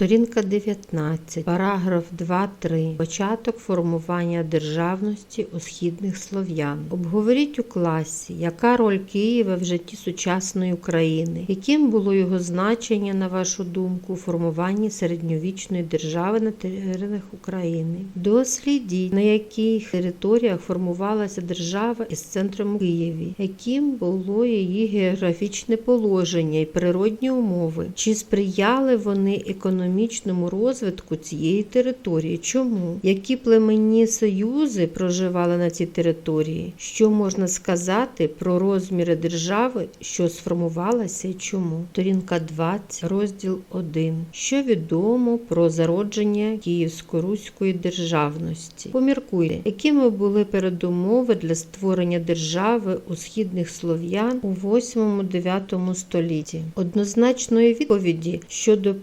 Сторінка 19, параграф 2.3. Початок формування державності у східних слов'ян. Обговоріть у класі, яка роль Києва в житті сучасної України, яким було його значення, на вашу думку, у формуванні середньовічної держави на теренах України. Дослідіть, на яких територіях формувалася держава із центром у Києві, яким було її географічне положення і природні умови, чи сприяли вони економічному розвитку цієї території? Чому? Які племенні союзи проживали на цій території? Що можна сказати про розміри держави, що сформувалася і чому? Сторінка 20, розділ 1. Що відомо про зародження Київсько-Руської державності? Поміркуйте, якими були передумови для створення держави у східних слов'ян у 8-9 столітті? Однозначної відповіді щодо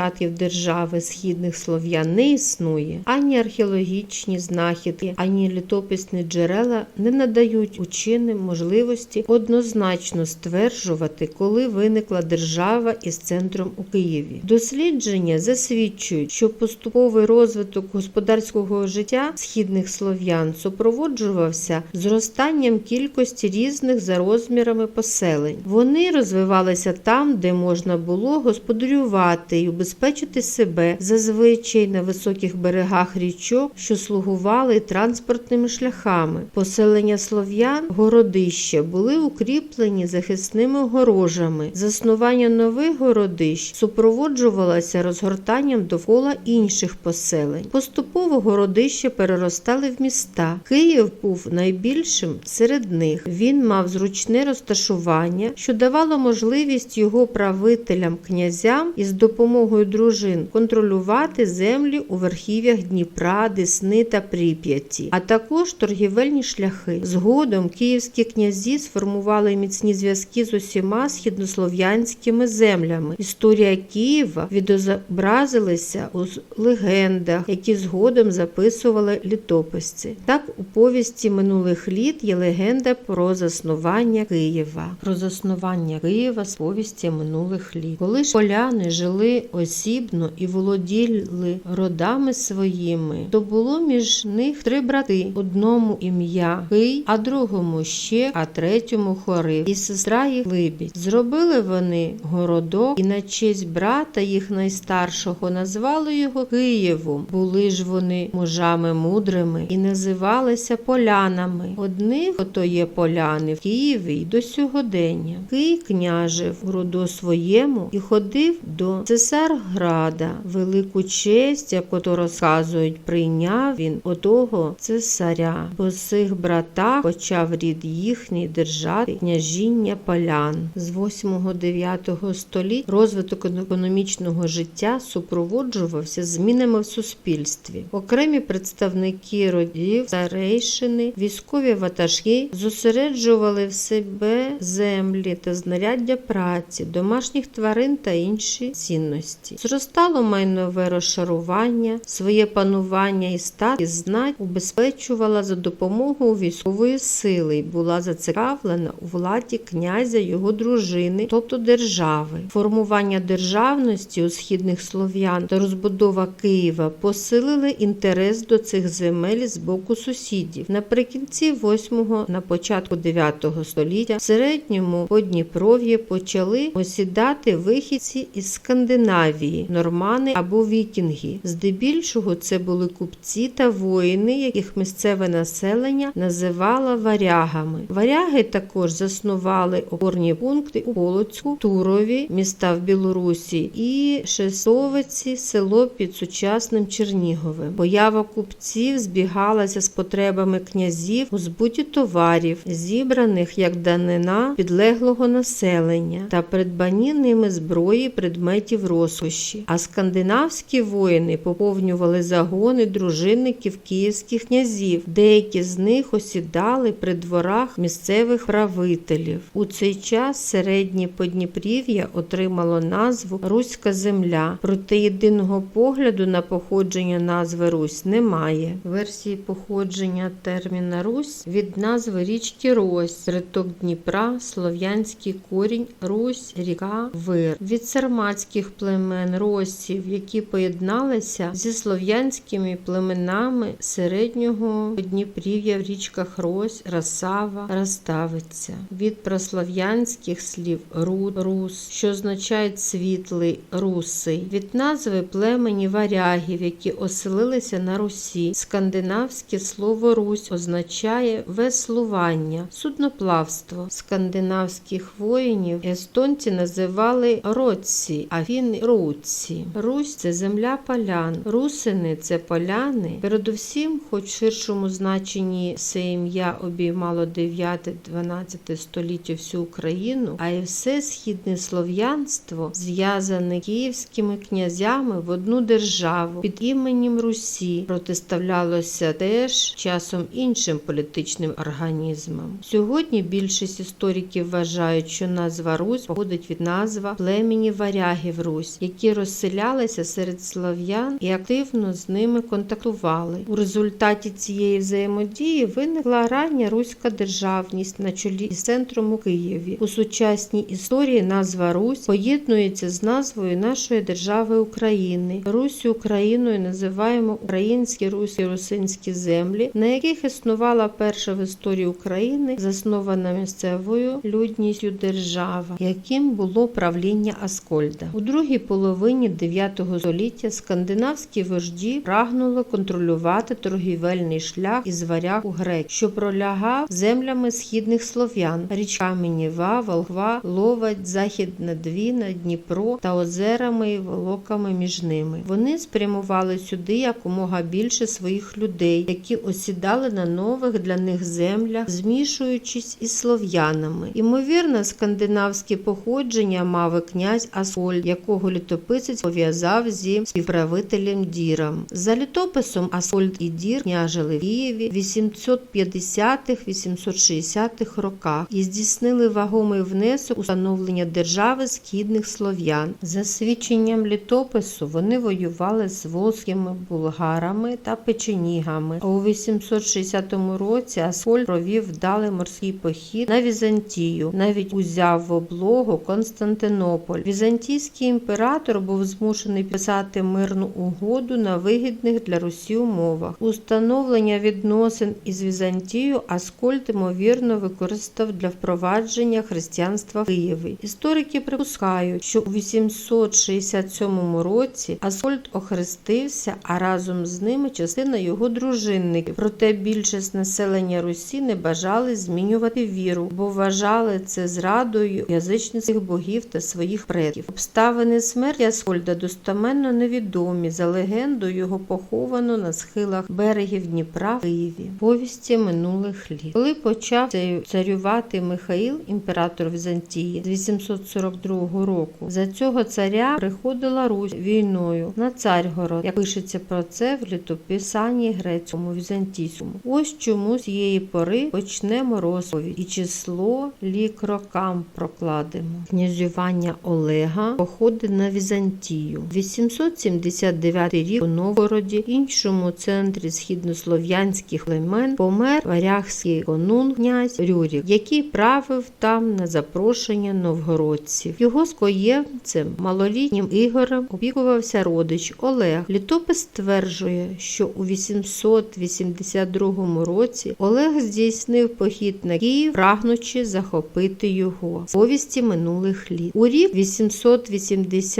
першопочатків держави східних слов'ян не існує. Ані археологічні знахідки, ані літописні джерела не надають ученим можливості однозначно стверджувати, коли виникла держава із центром у Києві. Дослідження засвідчують, що поступовий розвиток господарського життя східних слов'ян супроводжувався зростанням кількості різних за розмірами поселень. Вони розвивалися там, де можна було господарювати і убезпечити себе зазвичай на високих берегах річок, що слугували транспортними шляхами. Поселення слов'ян, городища були укріплені захисними огорожами. Заснування нових городищ супроводжувалося розгортанням довкола інших поселень. Поступово городища переростали в міста. Київ був найбільшим серед них. Він мав зручне розташування, що давало можливість його правителям князям із допомогою дружин контролювати землі у верхів'ях Дніпра, Десни та Прип'яті, а також торгівельні шляхи. Згодом київські князі сформували міцні зв'язки з усіма східнослов'янськими землями. Історія Києва відобразилася у легендах, які згодом записували літописці. Так у повісті минулих літ є легенда про заснування Києва. Про заснування Києва з повісті минулих літ. Коли ж поляни жили осібно і володіли родами своїми, то було між них три брати: одному ім'я Кий, а другому ще, а третьому Хорив, і сестра їх Либідь. Зробили вони городок і на честь брата їх найстаршого назвали його Києвом. Були ж вони мужами мудрими і називалися полянами. Одних ото є поляни в Києві й до сьогодення. Кий княжив у роду своєму і ходив до Цесарграда. Велику честь, як ото розказують, прийняв він отого цесаря. По цих братах почав рід їхній держати княжіння полян. З 8-9 століття розвиток економічного життя супроводжувався змінами в суспільстві. Окремі представники родів, старейшини, військові ватажки зосереджували в себе землі та знаряддя праці, домашніх тварин та інші цінності. Зростало майнове розшарування, своє панування і стат і знать убезпечувала за допомогою військової сили і була зацікавлена у владі князя його дружини, тобто держави. Формування державності у східних слов'ян та розбудова Києва посилили інтерес до цих земель з боку сусідів. Наприкінці 8-го, на початку 9 століття в середньому Подніпров'ї почали осідати вихідці із Скандинавії, нормани або вікінги. Здебільшого це були купці та воїни, яких місцеве населення називало варягами. Варяги також заснували опорні пункти у Полоцьку, Турові, міста в Білорусі і Шесовиці, село під сучасним Черніговим. Поява купців збігалася з потребами князів у збуті товарів, зібраних як данина підлеглого населення та придбані ними зброї предметів розкоші. А скандинавські воїни поповнювали загони дружинників київських князів. Деякі з них осідали при дворах місцевих правителів. У цей час середнє Подніпрів'я отримало назву Руська земля. Проте єдиного погляду на походження назви Русь немає. Версії походження терміна Русь від назви річки Рось, приток Дніпра, слов'янський корінь, Русь, ріка, вир. Від сарматських племен племен росів, які поєдналися зі слов'янськими племенами середнього Подніпрів'я в річках Рось, Расава, Раставиця. Від прослов'янських слів руд, рус, що означають світлий, русий, від назви племені варягів, які оселилися на Русі. Скандинавське слово Русь означає веслування, судноплавство. Скандинавських воїнів естонці називали році, а він руці. Русь це земля полян. Русини це поляни. Передусім, хоч в ширшому значенні це ім'я обіймало 9-12 століття всю Україну, а й все східне слов'янство зв'язане київськими князями в одну державу під іменем Русі протиставлялося теж часом іншим політичним організмам. Сьогодні більшість істориків вважають, що назва Русь походить від назва племені варягів Русь, які розселялися серед слов'ян і активно з ними контактували. У результаті цієї взаємодії виникла рання руська державність на чолі із центром у Києві. У сучасній історії назва Русь поєднується з назвою нашої держави України. Русь Україною називаємо українські руські русинські землі, на яких існувала перша в історії України заснована місцевою людністю держава, яким було правління Аскольда. У другій половині 9 століття скандинавські вожді прагнули контролювати торгівельний шлях із варяг у грек, що пролягав землями східних слов'ян, річками Ніва, Волгва, Ловать, Західна Двіна, Дніпро та озерами і волоками між ними. Вони спрямували сюди якомога більше своїх людей, які осідали на нових для них землях, змішуючись із слов'янами. Імовірно, скандинавське походження мав князь Аскольд, якого літописець пов'язав зі співправителем Діром. За літописом Аскольд і Дір княжили в Києві в 850-860-х роках і здійснили вагомий внесок у становлення держави східних слов'ян. За свідченням літопису вони воювали з волзькими булгарами та печенігами. А у 860 році Аскольд провів вдалий морський похід на Візантію, навіть узяв в облогу Константинополь. Візантійський імператор був змушений писати мирну угоду на вигідних для Русі умовах. Установлення відносин із Візантією Аскольд ймовірно використав для впровадження християнства в Києві. Історики припускають, що у 867 році Аскольд охрестився, а разом з ними частина його дружинників. Проте більшість населення Русі не бажали змінювати віру, бо вважали це зрадою язичницьких богів та своїх предків. Обставини смерті Аскольда достаменно невідомі. За легендою його поховано на схилах берегів Дніпра в Києві. Повісті минулих літ. Коли почав царювати Михаїл, імператор Візантії, з 842 року, за цього царя приходила Русь війною на Царгород, як пишеться про це в літописанні грецькому візантійському. Ось чому з цієї пори почнемо розповідь і число лік рокам прокладемо. Князювання Олега походить на Візантію. 879 рік у Новгороді, іншому центрі східнослов'янських племен, помер варягський конун князь Рюрік, який правив там на запрошення новгородців. Його скоєвцем, малолітнім Ігорем, опікувався родич Олег. Літопис стверджує, що у 882 році Олег здійснив похід на Київ, прагнучи захопити його. Повісті минулих літ. У рік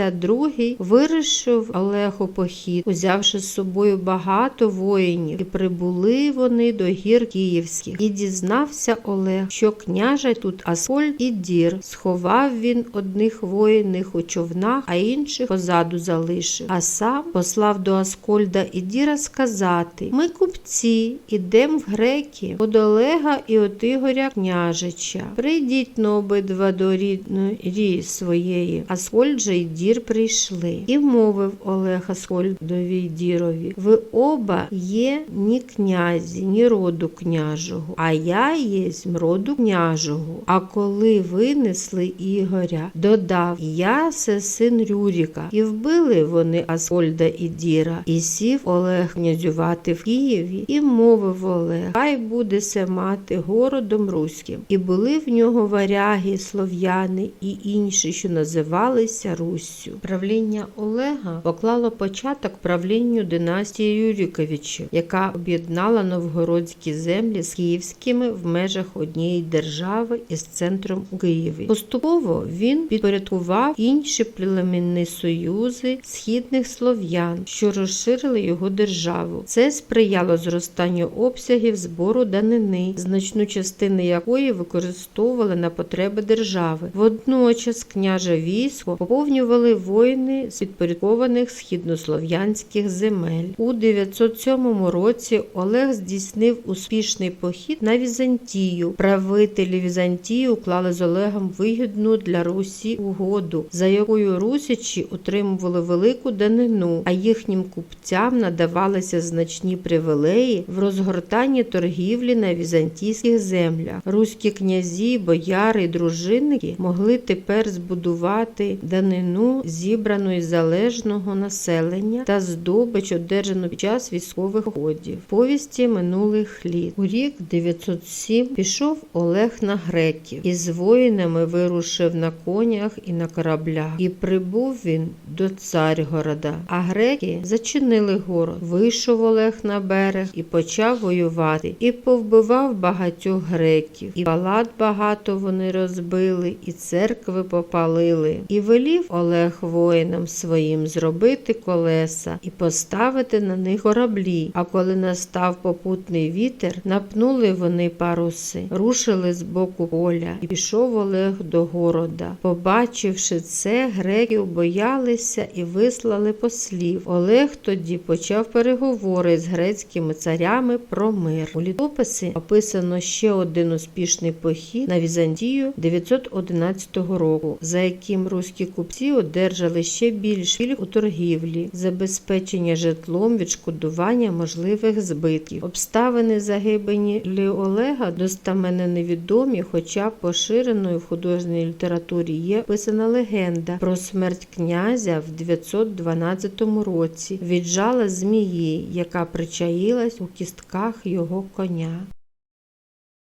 882 вирішив Олег похід, узявши з собою багато воїнів, і прибули вони до гір київських. І дізнався Олег, що княжа тут Аскольд і Дір. Сховав він одних воїних у човнах, а інших позаду залишив. А сам послав до Аскольда і Діра сказати: Ми купці, ідем в греки, од Олега і от Ігоря княжича. Прийдіть на обидва до рідної своєї. Аскольд же й Дір прийшли. І мовив Олег Аскольдові й Дірові: Ви оба є ні князі, ні роду княжого, а я єсмь роду княжого. А коли винесли Ігоря, додав Я се син Рюріка, і вбили вони Аскольда і Діра, і сів Олег князювати в Києві, і мовив Олег, хай буде се мати городом руським. І були в нього варяги, слов'яни і інші, що називалися Руссю. Русю. Правління Олега поклало початок правлінню династії Юріковичів, яка об'єднала новгородські землі з київськими в межах однієї держави із центром у Києві. Поступово він підпорядкував інші племінні союзи східних слов'ян, що розширили його державу. Це сприяло зростанню обсягів збору данини, значну частину якої використовували на потреби держави. Водночас княже військо поповнювали воїни з підпорядкованих східнослов'янських земель. У 907 році Олег здійснив успішний похід на Візантію. Правителі Візантії уклали з Олегом вигідну для Русі угоду, за якою русичі отримували велику данину, а їхнім купцям надавалися значні привілеї в розгортанні торгівлі на візантійських землях. Руські князі, бояри дружинники могли тепер збудувати данину зібрану із залежного населення та здобич, одержану під час військових ходів. Повісті минулих літ. У рік 907 пішов Олег на греків і з воїнами вирушив на конях і на кораблях. І прибув він до Царгорода. А греки зачинили город. Вийшов Олег на берег і почав воювати, і повбивав багатьох греків, і палат багато вони розбили, і церкви попалили. І велів Олег воїнам своїм зробити колеса і поставити на них кораблі. А коли настав попутний вітер, напнули вони паруси, рушили з боку поля, і пішов Олег до города. Побачивши це, греків боялися і вислали послів. Олег тоді почав переговори з грецькими царями про мир. У літописі описано ще один успішний похід на Візантію 911 року, за яким руські купці одержали ще більш пільг у торгівлі, забезпечення житлом, відшкодування можливих збитків. Обставини загибелі Олега достаменно невідомі, хоча поширеною в художній літературі є писана легенда про смерть князя в 912 році від жала змії, яка причаїлась у кістках його коня.